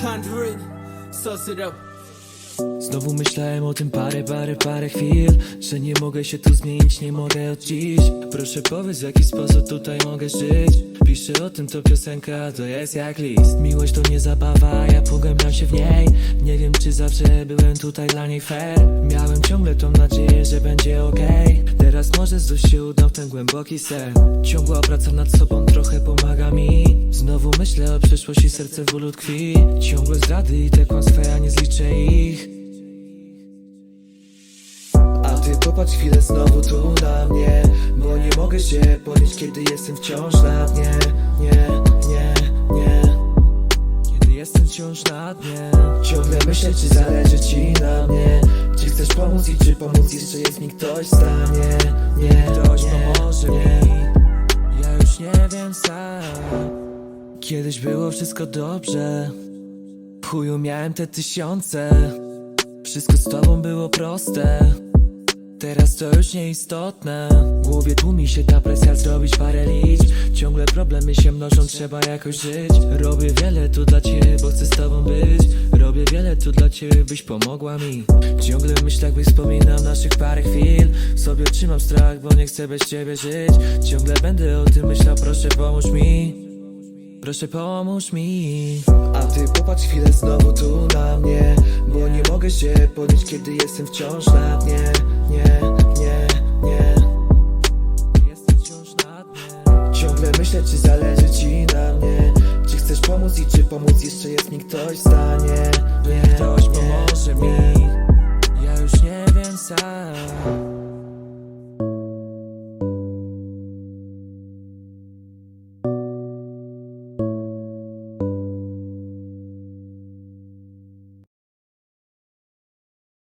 Hundred, sauce it up. Znowu myślałem o tym parę, parę, parę chwil Że nie mogę się tu zmienić, nie mogę od dziś. Proszę powiedz w jaki sposób tutaj mogę żyć? Piszę o tym to piosenka, to jest jak list. Miłość to nie zabawa, ja pogłębiam się w niej. Nie wiem czy zawsze byłem tutaj dla niej fair. Miałem ciągle tą nadzieję, że będzie okej. Teraz może znów się udam w ten głęboki sen. Ciągła praca nad sobą trochę pomaga mi. Znowu myślę o przyszłości, serce w bólu tkwi. Ciągłe zdrady i te kłamstwa, ja nie zliczę ich ty popatrz chwilę znowu tu na mnie? Bo nie mogę się podnieść, kiedy jestem wciąż na dnie. Nie, nie, nie. Kiedy jestem wciąż na dnie. Ciągle myślę, czy zależy ci na mnie? Czy chcesz pomóc i czy pomóc jeszcze jest mi ktoś w stanie? Nie, ktoś pomoże mi. Ja już nie wiem sam. Kiedyś było wszystko dobrze. Chuju miałem te tysiące. Wszystko z tobą było proste Teraz to już nieistotne. W głowie tłumi się ta presja zrobić parę liczb. Ciągle problemy się mnożą, trzeba jakoś żyć. Robię wiele tu dla ciebie, bo chcę z tobą być. Robię wiele tu dla ciebie, byś pomogła mi. Ciągle w myślach by wspominam naszych parę chwil. W sobie trzymam strach, bo nie chcę bez ciebie żyć. Ciągle będę o tym myślał, proszę pomóż mi. Proszę pomóż mi. A ty popatrz chwilę znowu tu na mnie Bo nie mogę się podnieść, kiedy jestem wciąż na dnie. Nie, nie, nie. Jestem wciąż na dnie. Ciągle myślę, czy zależy ci na mnie? Czy chcesz pomóc i czy pomóc jeszcze jest mi ktoś w stanie? Nie, ktoś pomoże mi? Ja już nie wiem sam